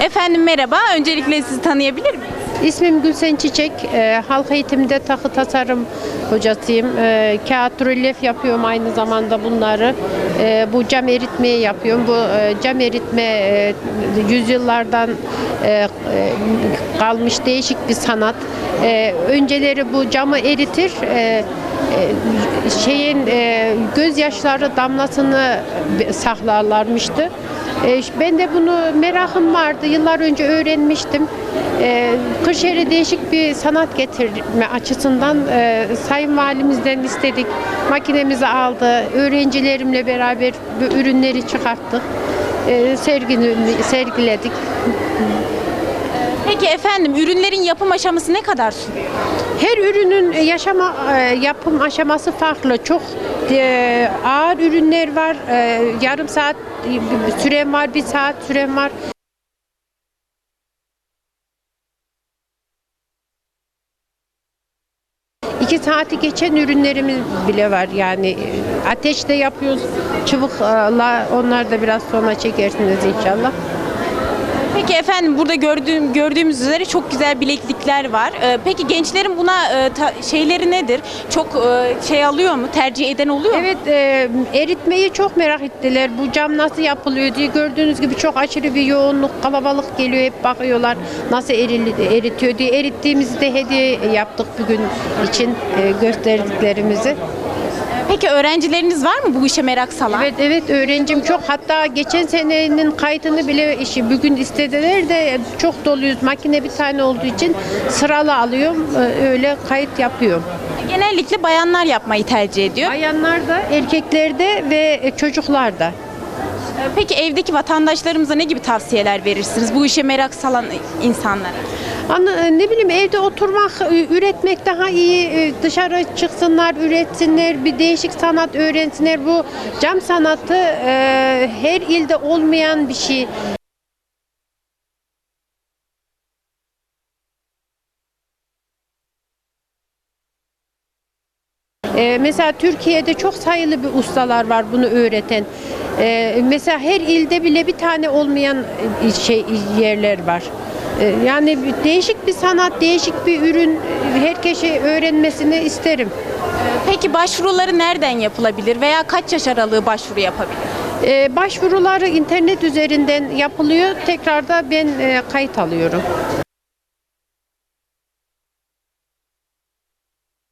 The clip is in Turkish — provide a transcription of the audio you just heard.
Efendim merhaba. Öncelikle sizi tanıyabilir miyim? İsmim Gülsen Çiçek. Ee, halk eğitimde takı tasarım hocasıyım. Ee, kağıt rölyef yapıyorum aynı zamanda bunları. Ee, bu cam eritmeyi yapıyorum. Bu e, cam eritme e, yüzyıllardan e, e, kalmış değişik bir sanat. Ee, önceleri bu camı eritir. e, e, şeyin e, gözyaşları damlasını saklarlarmıştı. E, Ben de bunu merakım vardı. Yıllar önce öğrenmiştim. E, Kırşehir'e değişik bir sanat getirme açısından e, Sayın Valimizden istedik. Makinemizi aldı. Öğrencilerimle beraber ürünleri çıkarttık. E, sergini, sergiledik. Peki efendim ürünlerin yapım aşaması ne kadar? Her ürünün yaşama e, yapım aşaması farklı. Çok e, ağır ürünler var. E, Yarım saat e, süren var, bir saat süren var. İki saati geçen ürünlerimiz bile var. Yani e, ateşte yapıyoruz. Çubukla onlar da biraz sonra çekersiniz inşallah. Peki efendim burada gördüğüm gördüğümüz üzere çok güzel bileklikler var. Ee, peki gençlerin buna e, ta- şeyleri nedir? Çok e, şey alıyor mu? Tercih eden oluyor mu? Evet, e, eritmeyi çok merak ettiler. Bu cam nasıl yapılıyor diye gördüğünüz gibi çok aşırı bir yoğunluk, kalabalık geliyor. Hep bakıyorlar nasıl erili- eritiyor diye. Erittiğimizi de hediye yaptık bugün için e, gösterdiklerimizi. Peki öğrencileriniz var mı bu işe merak salan? Evet evet öğrencim çok hatta geçen senenin kaydını bile işi bugün istediler de çok doluyuz. Makine bir tane olduğu için sıralı alıyorum. e, Öyle kayıt yapıyorum. Genellikle bayanlar yapmayı tercih ediyor. Bayanlar da, erkekler de ve çocuklar da. Peki evdeki vatandaşlarımıza ne gibi tavsiyeler verirsiniz bu işe merak salan insanlara? Ana, ne bileyim evde oturmak, e, üretmek daha iyi. E, Dışarı çıksınlar, üretsinler, bir değişik sanat öğrensinler. Bu cam sanatı e, her ilde olmayan bir şey. E, mesela Türkiye'de çok sayılı bir ustalar var bunu öğreten. E, mesela her ilde bile bir tane olmayan e, şey yerler var. E, yani değişik bir sanat, değişik bir ürün herkese öğrenmesini isterim. Peki başvuruları nereden yapılabilir veya kaç yaş aralığı başvuru yapabilir? E, başvuruları internet üzerinden yapılıyor. Tekrar da ben e, kayıt alıyorum.